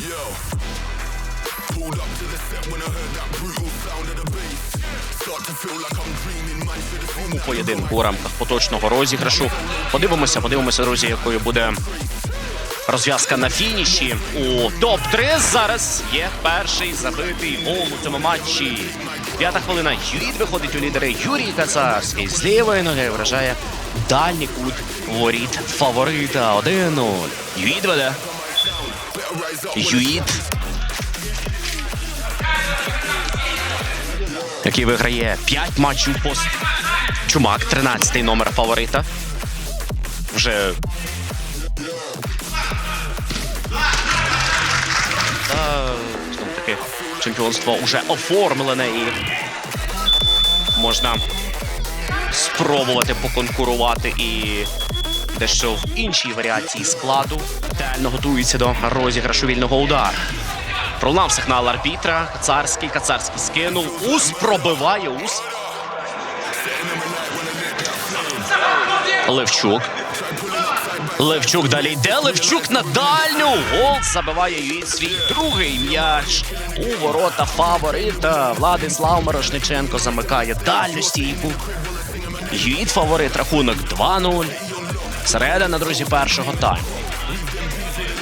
Pulled up to the set when I heard that brutal sound of the bass. Start to feel like I'm dreaming, man. Should have seen у поєдинку у рамках поточного розіграшу. Подивимося, подивимося, друзі, якою буде розв'язка на фініші. У топ-3 зараз є перший забитий гол у цьому матчі. П'ята хвилина. Юрій виходить у лідери. Юрій Кацарський з лівої ноги вражає дальній кут воріт фаворита. 1-0. Юїд веде. Юїд. Який виграє 5 матчів пост. Чумак, 13-й номер фаворита. Вже. Та, чемпіонство вже оформлене і можна спробувати поконкурувати і дещо в іншій варіації складу. Детально готується до розіграшу вільного удару. Пролунав сигнал арбітра. Кацарський, Кацарський скинув. Ус пробиває ус. Левчук. Левчук далі йде. Левчук на дальню. Гол забиває її свій другий м'яч. У ворота фаворита. Владислав Мирошниченко замикає дальню стійку. Юїд фаворит. Рахунок 2-0. Середина, друзі, першого тайму.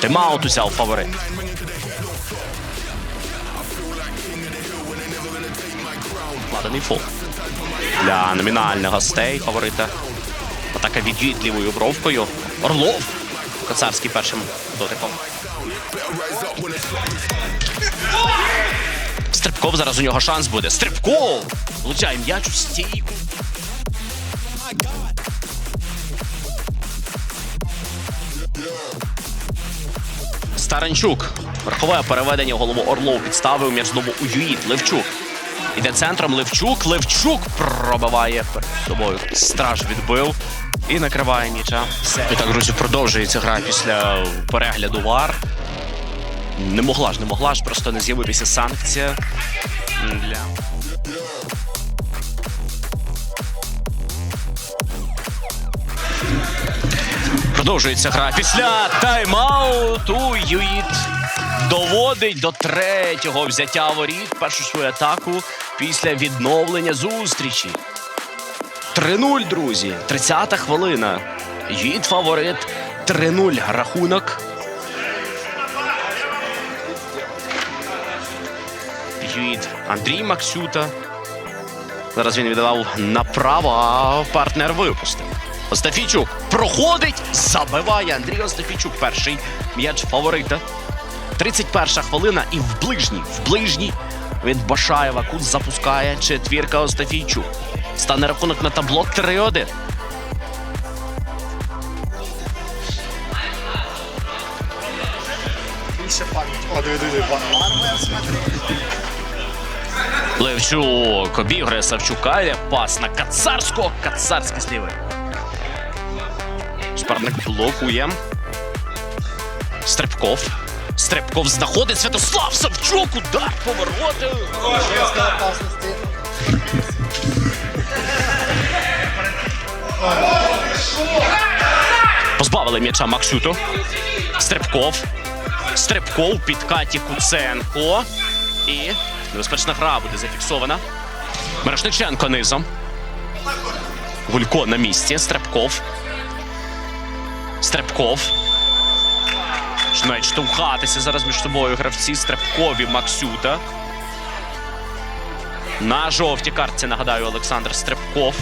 Тимаут узяв фаворит. Вкладений фол. Для номінальних гостей фаворита. Атака від лівою бровкою. Орлов. Коцарський першим дотиком. Стрибков зараз у нього шанс буде. Стрибков! Влучає м'яч у стійку. Старанчук. Верхове переведення голову Орлов підставив м'яч знову у Юїд. Левчук. Іде центром Левчук. Левчук пробиває перед собою. Страж відбив і накриває м'яча. І так, друзі, продовжується гра після перегляду вар. Не могла ж, не могла ж просто не з'явитися санкція для. Продовжується гра після тайм-ауту. Юїт доводить до третього взяття воріт першу свою атаку після відновлення зустрічі. 3-0, друзі. 30-та хвилина. Юїт фаворит. 3-0 рахунок. Юїт Андрій Максюта. Зараз він віддавав направо, а партнер випустив. Остафійчук проходить, забиває Андрій Остафійчук. Перший м'яч фаворита. 31 хвилина і в ближній, в ближній від Башаєва кут запускає четвірка Остафійчук. Стане рахунок на табло 3-1. Більше пам'ять. О, диви, диви, Варвар. Левчук обігрує Савчука, пас на Кацарського. Кацарський злівий. Шпарник блокує. Стрибков. Стрибков знаходить Святослав Савчук. Удар повороти. Позбавили м'яча Максюту. Стрибков. Стрибков під Каті Куценко. І небезпечна гра буде зафіксована. Мирошниченко низом. Гулько на місці. Стрибков. Стрибков. Починають штовхатися зараз між собою гравці Стрибкові Максюта. На жовтій картці, нагадаю, Олександр Стрибков.